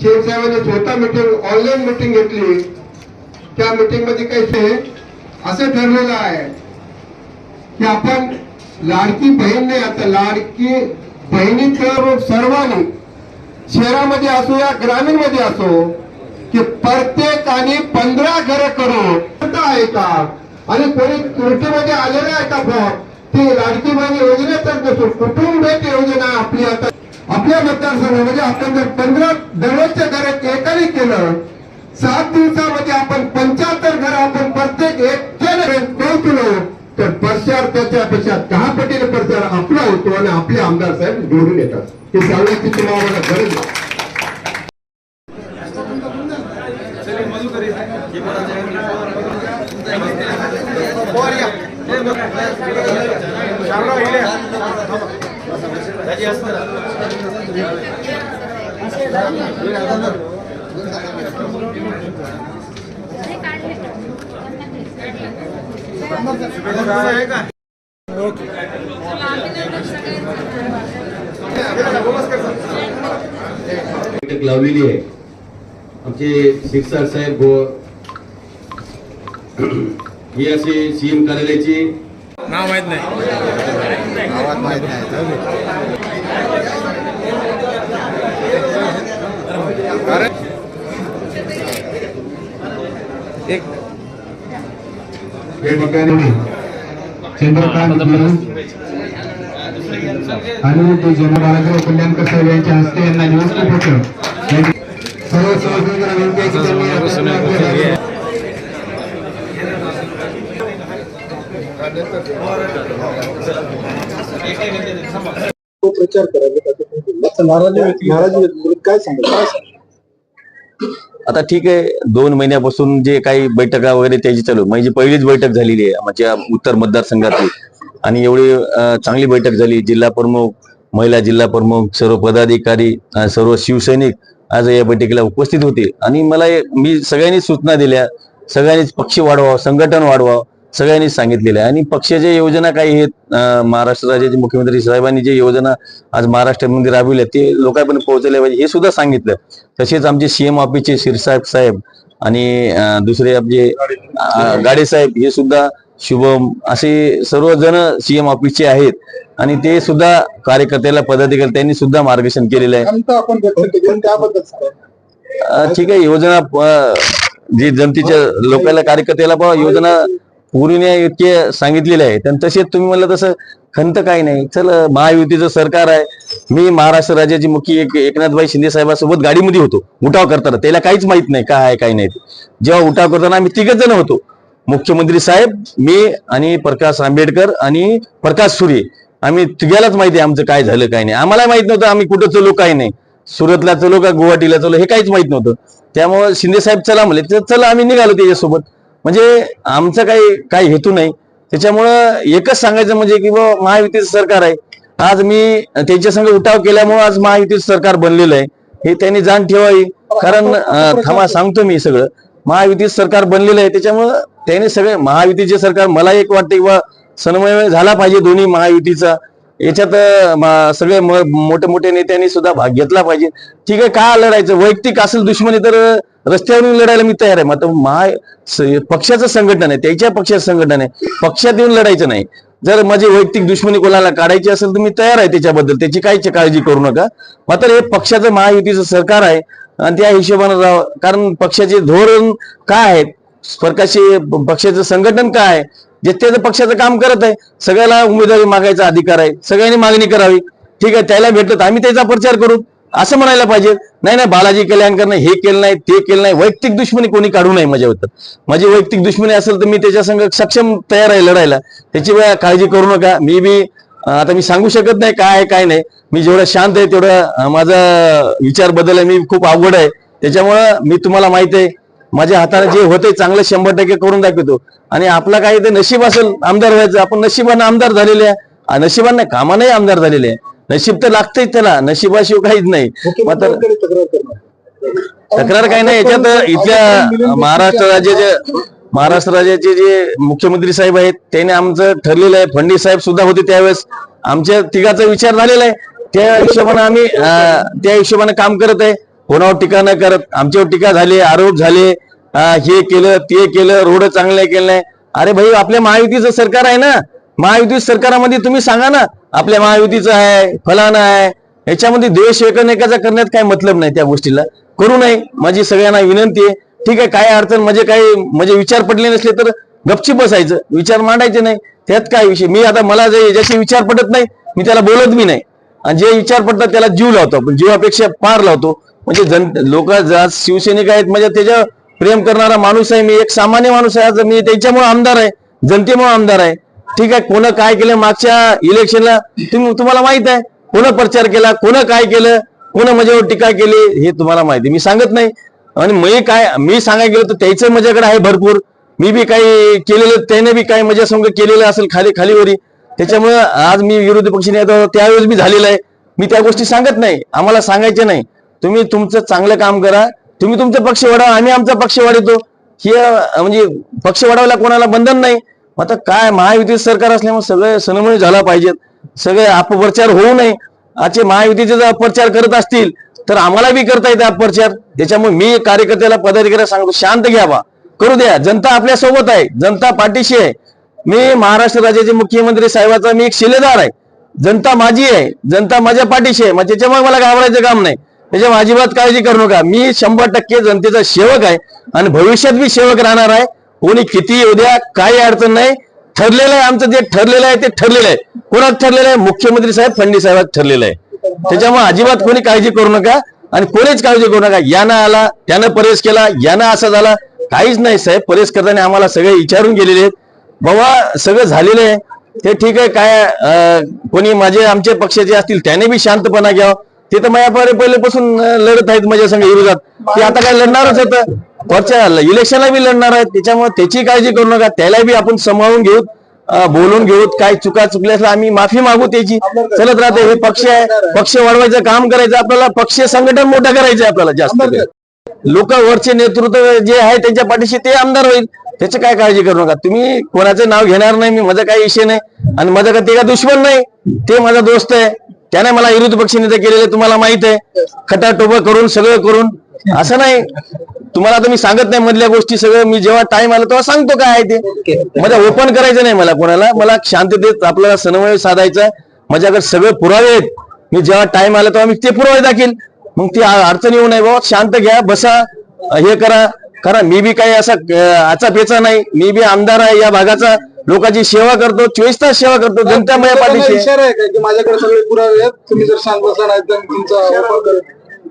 शिवसाहेबांनी स्वतः meeting online meeting घेतली. त्या मीटिंगमध्ये काय असं ठरलेलं आहे की आपण लाडकी बहीण नाही आता लाडकी बहिणीचं सर्वांनी शहरामध्ये असो या ग्रामीणमध्ये असो की प्रत्येकाने पंधरा घरं करून आहे का? आणि कोणी त्रुटीमध्ये आलेलं आहे का फॉर्म ती लाडकी बहिणी योजनेतच नसून कुटुंब योजना आपली आता आपल्या मतदारसंघामध्ये आपण जर पंधरा दररोजच्या घरात एकाने केलं सात दिवसामध्ये आपण पंच्याहत्तर घर आपण प्रत्येक एक पोहोचलो तर प्रचार त्याच्यापेक्षा दहा पटीने प्रचार आपला होतो आणि आपले आमदार साहेब निवडून येतात. हे सांगण्याची तुम्हाला आम्हाला गरज नाही बैठक लावलेली आहे. आमचे शिरसाट साहेब हे असे सीएम कार्यालयाचे नाव माहीत नाही गावात माहीत नाही जाऊ दे. एक हे ठिकाणी चंद्रकांत गुरु आणि ते जनबाळाग्रह कल्याणकर साहेब यांच्या हस्ते यांना नियुक्त होतं त्यांनी सर्व सभासदांना विनंती आहे की त्यांनी आपल्या- प्रचार करायला नाराजी नाराजी काय सांगाल आता ठीक आहे दोन महिन्यापासून जे काही बैठका वगैरे त्याची चालू म्हणजे माझी पहिलीच बैठक झालेली आहे माझ्या उत्तर मतदारसंघातली. आणि एवढी चांगली बैठक झाली. जिल्हा प्रमुख महिला जिल्हा प्रमुख सर्व पदाधिकारी सर्व शिवसैनिक आज या बैठकीला उपस्थित होते. आणि मला मी सगळ्यांनी सूचना दिल्या. सगळ्यांनीच पक्ष वाढवावं संघटन वाढवावं. सगळ्यांनी सांगितलेलं आहे. आणि पक्षाच्या योजना काही आहेत महाराष्ट्र राज्याचे मुख्यमंत्री साहेबांनी जे योजना आज महाराष्ट्रामध्ये राबविल्या ते लोकांपर्यंत पोहोचले पाहिजे हे सुद्धा सांगितलं. तसेच आमचे सीएम ऑफिसचे शिरसाहेब साहेब आणि दुसरे आमचे अं, गाडे साहेब हे सुद्धा शुभम असे सर्वजण सीएम ऑफिसचे आहेत. आणि ते सुद्धा कार्यकर्त्याला पदाधिकारी त्यांनी सुद्धा मार्गदर्शन केलेलं आहे. ठीक आहे. योजना जी जनतेच्या लोकांना कार्यकर्त्याला योजना पुरविण्या इतके सांगितलेले आहे. आणि तसेच तुम्ही म्हणलं तसं खंत काही नाही. चल महायुतीचं सरकार आहे. मी महाराष्ट्र राज्याची मुख्य एक एकनाथभाई शिंदे साहेबांसोबत गाडीमध्ये होतो. उठाव करताना. त्याला काहीच माहीत नाही काय आहे काय नाही जेव्हा उठाव करताना आम्ही तिघच जण होतो. मुख्यमंत्री साहेब मी आणि प्रकाश आंबेडकर आणि प्रकाश सूर्य. आम्ही तिघ्यालाच माहिती आहे आमचं काय झालं काय नाही. आम्हाला माहीत नव्हतं आम्ही कुठं चलो काय नाही. सुरतला चलो का गुवाहाटीला चलो हे काहीच माहीत नव्हतं. त्यामुळे शिंदे साहेब चला म्हणले तर चला आम्ही निघालो त्याच्यासोबत. म्हणजे आमचा काही काही हेतू नाही. त्याच्यामुळं एकच सांगायचं म्हणजे की बा महायुतीचं सरकार आहे. आज मी त्यांच्या संग उठाव केल्यामुळे आज महायुतीचं सरकार बनलेलं आहे. हे त्यांनी जाण ठेवावी. कारण थांबा सांगतो मी सगळं. महायुतीचं सरकार बनलेलं आहे. त्याच्यामुळं त्यांनी सगळे महायुतीचे सरकार मला एक वाटतं की बा समन्वय झाला पाहिजे दोन्ही महायुतीचा. याच्यात सगळे म- मोठे मोठे नेत्यांनी सुद्धा भाग घेतला पाहिजे. ठीक आहे का लढायचं? वैयक्तिक असेल दुश्मनी तर रस्त्यावरून लढायला मी तयार आहे. मात्र महा स- पक्षाचं संघटन आहे त्याच्या पक्षाचं संघटन आहे. पक्षात येऊन लढायचं नाही. जर माझी वैयक्तिक दुश्मनी कोणाला काढायची असेल तर मी तयार आहे त्याच्याबद्दल. त्याची काहीच काळजी करू नका. मात्र हे पक्षाचं महायुतीचं सरकार आहे आणि त्या हिशोबानं राहावं कारण पक्षाचे धोरण काय आहेत प्रकारचे पक्षाचं संघटन काय आहे? जे त्याचं पक्षाचं काम करत आहे. सगळ्याला उमेदवारी मागायचा अधिकार आहे. सगळ्यांनी मागणी करावी. ठीक आहे त्याला भेटत तर आम्ही त्याचा प्रचार करू. असं म्हणायला पाहिजे. नाही नाही बालाजी कल्याणकरनं हे केलं नाही ते केलं नाही. वैयक्तिक दुश्मनी कोणी काढू नये माझ्याबद्दल माझी वैयक्तिक दुश्मनी असेल तर मी त्याच्या संग सक्षम तयार आहे लढायला. त्याची वेळा काळजी करू नका. मी बी आता मी सांगू शकत नाही काय आहे काय नाही. मी जेवढं शांत आहे तेवढं माझा विचार बदल आहे. मी खूप अवघड आहे. त्याच्यामुळं मी तुम्हाला माहीत आहे माझ्या हाताने जे होते चांगलं शंभर टक्के करून दाखवतो. आणि आपला काही ते नशीब असेल आमदार व्हायचं आपण नशिबानं आमदार झालेले आहे. नशिबानं नाही कामानंही आमदार झालेले आहे. नशीब तर लागतंच त्याला नशिबाशिवाय काहीच नाही. मात्र तक्रार काही नाही याच्यात इथल्या महाराष्ट्र राज्याचे महाराष्ट्र राज्याचे जे मुख्यमंत्री साहेब आहेत त्याने आमचं ठरलेलं आहे. फडणवीस साहेब सुद्धा होते त्यावेळेस. आमच्या तिघाचा विचार झालेला आहे. त्या हिशोबाने आम्ही त्या हिशोबाने काम करत आहे. कोणावर टीका न करत आमच्यावर टीका झाली आरोप झाले हे केलं ते केलं रोड चांगले केलं नाही. अरे भाई आपल्या महायुतीचं सरकार आहे ना? महायुती सरकारामध्ये तुम्ही सांगा ना आपल्या महायुतीचं आहे फलाना आहे याच्यामध्ये द्वेष एकमेकाचा करण्यात काय मतलब नाही त्या गोष्टीला. करू नये माझी सगळ्यांना विनंती आहे. ठीक आहे काय अडचण म्हणजे काही म्हणजे विचार पडले नसले तर गपची बसायचं विचार मांडायचे नाही. त्यात काय विषय? मी आता मला जे ज्याचे विचार पडत नाही मी त्याला बोलत मी नाही. आणि जे विचार पडतात त्याला जीव लावतो आपण जीवापेक्षा पार लावतो. म्हणजे जन लोक आज शिवसैनिक आहेत म्हणजे त्याच्या प्रेम करणारा माणूस आहे मी एक सामान्य माणूस आहे आज मी त्याच्यामुळे आमदार आहे जनतेमुळे आमदार आहे. ठीक आहे कोणा काय केलं मागच्या इलेक्शनला तुम्ही तुम्हाला माहीत आहे कोणा प्रचार केला कोणं काय केलं कोणं माझ्यावर टीका केली हे तुम्हाला माहिती मी सांगत नाही. आणि मी काय मी सांगायला गेलो तर त्याचं माझ्याकडे आहे भरपूर. मी बी काही केलेलं त्याने बी काही माझ्या केलेलं असेल खाली खालीवरी. त्याच्यामुळं आज मी विरोधी पक्षाने आता त्यावेळेस बी झालेलं आहे. मी त्या गोष्टी सांगत नाही. आम्हाला सांगायचे नाही. तुम्ही तुमचं चांगलं काम करा. तुम्ही तुमचा पक्ष वाढवा आम्ही आमचा पक्ष वाढवतो हे म्हणजे पक्ष वाढवायला कोणाला बंधन नाही. मग आता काय महायुतीचं सरकार असल्यामुळे सगळे सनमणी झाला पाहिजेत. सगळे अपप्रचार होऊ नये. आजचे महायुतीचे जर अपप्रचार करत असतील तर आम्हाला बी करता येते अपप्रचार. त्याच्यामुळे मी कार्यकर्त्याला पदाधिकाऱ्याला सांगतो शांत घ्या बा करू द्या. जनता आपल्यासोबत आहे. जनता पाठीशी आहे. मी महाराष्ट्र राज्याचे मुख्यमंत्री साहेबाचा मी एक शिलेदार आहे. जनता माझी आहे. जनता माझ्या पाठीशी आहे. मग त्याच्यामुळे मला घाबरायचं काम नाही. त्याच्यामुळे अजिबात काळजी करू नका. मी शंभर टक्के जनतेचा सेवक आहे आणि भविष्यात बी सेवक राहणार आहे. कोणी किती येऊ द्या काही अडचण नाही. ठरलेलं आहे आमचं जे ठरलेलं आहे ते ठरलेलं आहे. कोणात ठरलेलं आहे? मुख्यमंत्री साहेब फडणवीस साहेबात ठरलेलं आहे. त्याच्यामुळे अजिबात कोणी काळजी करू नका आणि कोणीच काळजी करू नका. यानं आला त्यानं परेश केला यानं असा झाला. काहीच नाही साहेब. परेश करताना आम्हाला सगळे विचारून गेलेले आहेत. बाबा सगळं झालेलं आहे. ते ठीक आहे. काय कोणी माझे आमचे पक्षाचे असतील त्याने बी शांतपणा घ्यावं. ते तर माझ्या पहिले पहिल्यापासून लढत आहेत माझ्या संघ विरोधात. ते आता काय लढणारच होतं वरच्या इलेक्शनला बी लढणार आहेत. त्याच्यामुळे त्याची काळजी करू नका. त्याला बी आपण सांभाळून घेऊ बोलून घेऊ काय चुका चुकल्या आम्ही माफी मागू त्याची. चलत राहते. हे पक्ष आहे. पक्ष वाढवायचं काम करायचं आपल्याला. पक्ष संघटन मोठं करायचं आहे आपल्याला जास्त लोक वरचे नेतृत्व जे आहे त्यांच्या पाठीशी ते आमदार होईल. त्याची काय काळजी करू नका. तुम्ही कोणाचं नाव घेणार नाही. मी माझा काही विषय नाही. आणि माझा का ते का दुश्मन नाही. ते माझा दोस्त आहे. त्याने मला विरोधी पक्ष नेते केलेले तुम्हाला माहीत आहे. खटाटोप करून सगळं करून. असं नाही. तुम्हाला आता मी सांगत नाही मधल्या गोष्टी सगळं. मी जेव्हा टाइम आला तेव्हा सांगतो काय आहे ते. माझ्या ओपन करायचं नाही मला कोणाला. मला शांततेत आपल्याला समन्वय साधायचा. माझ्याकडे सगळे पुरावे आहेत. मी जेव्हा टाइम आला तेव्हा मी ते पुरावे दाखील. मग ती अडचण येऊ नये बाबा. शांत घ्या बसा हे करा. कारण मी बी काही असा आचा पेचा नाही मी बी आमदार आहे या भागाचा लोकांची सेवा करतो चोवीस तास सेवा करतो जनता माझ्या पाठीशी आहे. की माझ्याकडे सगळे पुरावे आहेत तुम्ही जर शांत बसला नाही तर मी तुमचा वापर करेन.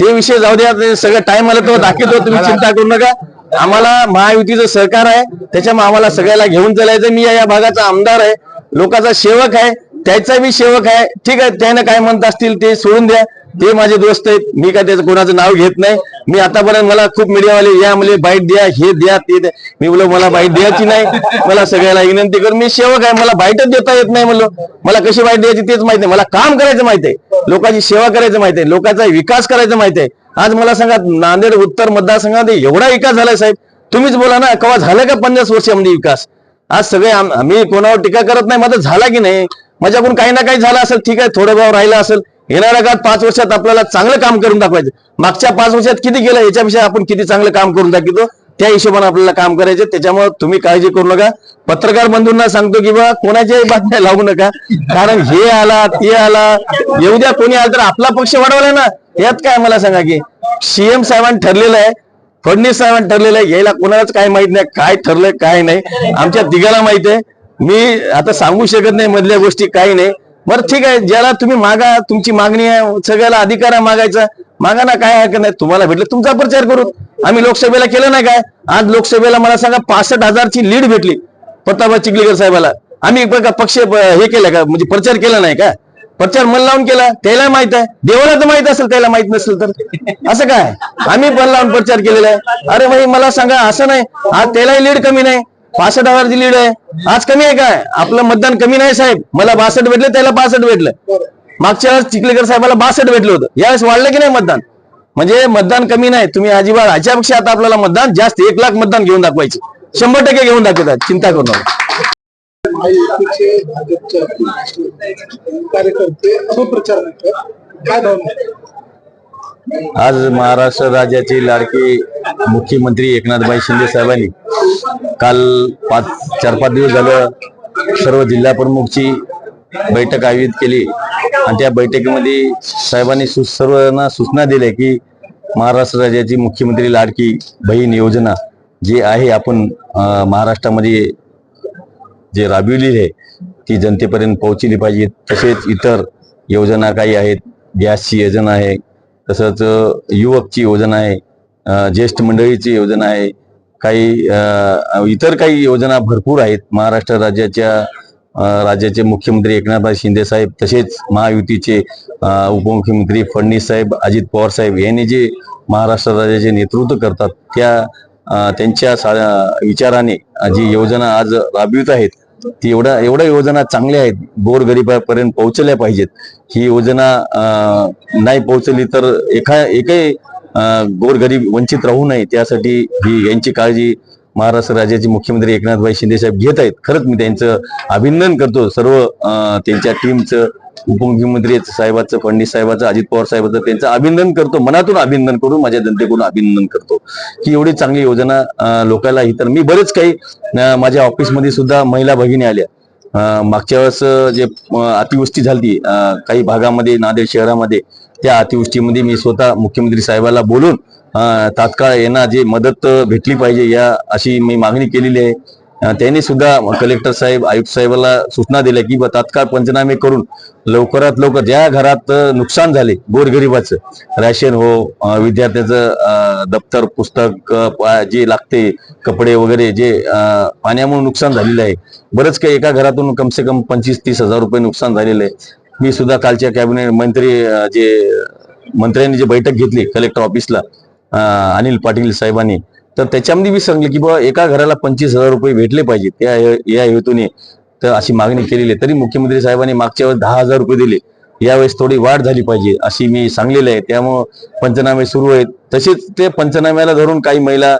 ते विषय जाऊ द्या ते सगळं टाइम आला तो दाखवतो तुम्ही चिंता करू नका. आम्हाला महायुतीचं सहकार आहे त्याच्यामुळे आम्हाला सगळ्याला घेऊन चालायचं. मी या भागाचा आमदार आहे लोकांचा सेवक आहे त्याचा बी सेवक आहे. ठीक आहे त्यानं काय म्हणत असतील ते सोडून द्या. ते माझे दोस्त आहेत. मी काय त्याचं कोणाचं नाव घेत नाही. मी आतापर्यंत मला खूप मीडियावाले या मला बाईट द्या हे द्या ते द्या. मी बोलो मला बाईट द्यायची नाही. मला सगळ्याला विनंती कर मी सेवक आहे. मला बाईटच देता येत नाही म्हणलो. मला कशी बाईट द्यायची तेच माहिती नाही. मला काम करायचं माहिती आहे. लोकांची सेवा करायचं माहिती आहे. लोकांचा विकास करायचं माहिती आहे. आज मला सांगा नांदेड उत्तर मतदारसंघात एवढा विकास झालाय साहेब. तुम्हीच बोला ना केव्हा झालं का पन्नास वर्षामध्ये विकास? आज सगळे मी आम्ही कोणावर टीका करत नाही. माझा झाला की नाही? माझ्याकडून काही ना काही झालं असेल ठीक आहे. थोडं भाव राहिला असेल. येणाऱ्या काळात पाच वर्षात आपल्याला चांगलं काम करून दाखवायचं. मागच्या पाच वर्षात किती गेलं याच्यापेक्षा आपण किती चांगलं काम करून दाखवतो त्या हिशोबाने आपल्याला काम करायचं. त्याच्यामुळे तुम्ही काळजी करू नका. पत्रकार बंधूंना सांगतो की बा कोणाच्याही बातम्या लावू नका. कारण हे आला ते आला येऊ द्या कोणी आलं तर आपला पक्ष वाढवला ना. यात काय मला सांगा की सीएम साहेबांनी ठरलेलं आहे फडणवीस साहेबांनी ठरलेलं आहे यायला कोणालाच काय माहीत नाही काय ठरलंय काय नाही. आमच्या तिघाला माहीत आहे. मी आता सांगू शकत नाही मधल्या गोष्टी काही नाही. बरं ठीक आहे. ज्याला तुम्ही मागा तुमची मागणी आहे सगळ्याला अधिकार आहे मागायचा. मागा ना काय हरकत नाही. तुम्हाला भेटलं तुमचा प्रचार करू आम्ही लोकसभेला केलं नाही काय? आज लोकसभेला मला सांगा पासष्ट हजारची लीड भेटली प्रतापराव चिखलीकर साहेबाला. आम्ही बघा पक्ष हे केलं का? म्हणजे प्रचार केला नाही का? प्रचार मन लावून केला. त्याला माहीत आहे. देवाला तर माहीत असेल त्याला माहीत नसेल तर. असं काय? आम्ही मन लावून प्रचार केलेला आहे. अरे भाई मला सांगा असं नाही. आज त्यालाही लीड कमी नाही. पासष्ट हजारची लीड आहे. आज कमी आहे काय? आपलं मतदान कमी नाही साहेब. मला बासष्ट भेटले त्याला बासष्ट भेटलं. मागच्या वेळेस चिखलेकर साहेबाला बासष्ट भेटलं होतं. यावेळेस वाढलं की नाही मतदान? म्हणजे मतदान कमी नाही. तुम्ही अजिबात ह्याच्यापेक्षा आता आपल्याला मतदान जास्त एक लाख मतदान घेऊन दाखवायचे. शंभर टक्के घेऊन दाखवतात चिंता करू नका. कार्यकर्ते अपप्रचार करतात काय भावना आहे? आज महाराष्ट्र राज्याची लाडकी मुख्यमंत्री एकनाथभाई शिंदे साहेबांनी काल पाच चार पाच दिवस झालं सर्व जिल्हा प्रमुखची बैठक आयोजित केली. आणि त्या बैठकीमध्ये साहेबांनी सु सर्वांना सूचना दिल्या की महाराष्ट्र राज्याची मुख्यमंत्री लाडकी बहीण योजना जी आहे आपण महाराष्ट्रामध्ये जे राबविलेली आहे ती जनतेपर्यंत पोहोचली पाहिजे. तसेच इतर योजना काही आहेत गॅसची योजना आहे तसंच युवकची योजना आहे ज्येष्ठ मंडळीची योजना आहे काही इतर काही योजना भरपूर आहेत. महाराष्ट्र राज्याच्या राज्याचे मुख्यमंत्री एकनाथभाई शिंदे साहेब तसेच महायुतीचे उपमुख्यमंत्री फडणवीस साहेब अजित पवार साहेब यांनी जे महाराष्ट्र राज्याचे नेतृत्व करतात त्या त्यांच्या सा- विचाराने जी योजना आज राबवित आहेत ती एवढ्या एवढ्या योजना चांगल्या आहेत. गोरगरिबापर्यंत पोहोचल्या पाहिजेत. ही योजना नाही पोहोचली तर एका एकही गोरगरीब वंचित राहू नये. त्यासाठी ही यांची काळजी महाराष्ट्र राज्याचे मुख्यमंत्री एकनाथभाई शिंदे साहेब घेत आहेत. खरंच मी त्यांचं अभिनंदन करतो. सर्व त्यांच्या टीमचं उपमुख्यमंत्री साहेबाचं फडणवीस साहेबाचं अजित पवार साहेबाचं त्यांचं अभिनंदन करतो. मनातून अभिनंदन करून माझ्या जनतेकडून अभिनंदन करतो. की एवढी चांगली योजना लोकांना ही तर मी बरेच काही माझ्या ऑफिसमध्ये सुद्धा महिला भगिनी आल्या. मागच्या वेळेस जे अतिवृष्टी झाली काही भागामध्ये नांदेड शहरामध्ये त्या अतिवृष्टीमध्ये मी स्वतः मुख्यमंत्री साहेबाला बोलून तात्काळ यांना जे मदत भेटली पाहिजे या अशी मी मागणी केलेली आहे. त्यांनी सुद्धा कलेक्टर साहेब आयुक्त साहेबाला सूचना दिल्या की बा तात्काळ पंचनामे करून लवकरात लवकर ज्या घरात नुकसान झाले गोरगरिबाचं राशन हो विद्यार्थ्याचं दप्तर पुस्तक जे लागते कपडे वगैरे जे पाण्यामुळे नुकसान झालेलं आहे बरंच काही एका घरातून कमसे कम पंचवीस तीस हजार रुपये नुकसान झालेलं आहे. मी सुद्धा कालच्या कॅबिनेट मंत्री जे मंत्र्यांनी जी बैठक घेतली कलेक्टर ऑफिसला अनिल पाटील साहेबांनी तर त्याच्यामध्ये मी सांगले की बाबा एका घराला पंचवीस हजार रुपये भेटले पाहिजे त्या या हेतूने तर अशी मागणी केलेली आहे. तरी मुख्यमंत्री साहेबांनी मागच्या वेळेस दहा हजार रुपये दिले. यावेळेस थोडी वाढ झाली पाहिजे अशी मी सांगलेली आहे. त्यामुळं पंचनामे सुरू आहेत. तसेच ते पंचनाम्याला धरून काही महिला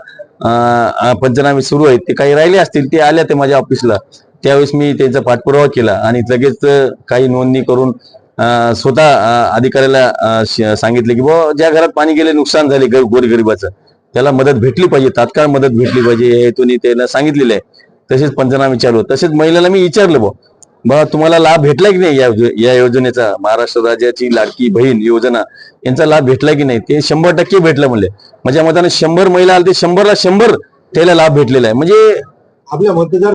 पंचनामे सुरू आहेत. ते काही राहिले असतील ते आल्या ते माझ्या ऑफिसला. त्यावेळेस मी त्यांचा पाठपुरावा केला आणि लगेच काही नोंदणी करून स्वतः अधिकाऱ्याला सांगितले की बुवा ज्या घरात पाणी गेले नुकसान झाले गोरगरिबाचं त्याला मदत भेटली पाहिजे तात्काळ मदत भेटली पाहिजे हे तुम्ही त्याला सांगितलेलं आहे. तसेच पंचनामे विचारलो तसेच महिलेला मी विचारलं बो बा तुम्हाला लाभ भेटला की नाही या या योजनेचा? महाराष्ट्र राज्याची लाडकी बहीण योजना यांचा लाभ भेटला की नाही? ते शंभर टक्के भेटलं म्हणले. माझ्या मताने शंभर महिला आले ते शंभरला शंभर त्याला लाभ भेटलेला आहे. म्हणजे आपल्या मतदार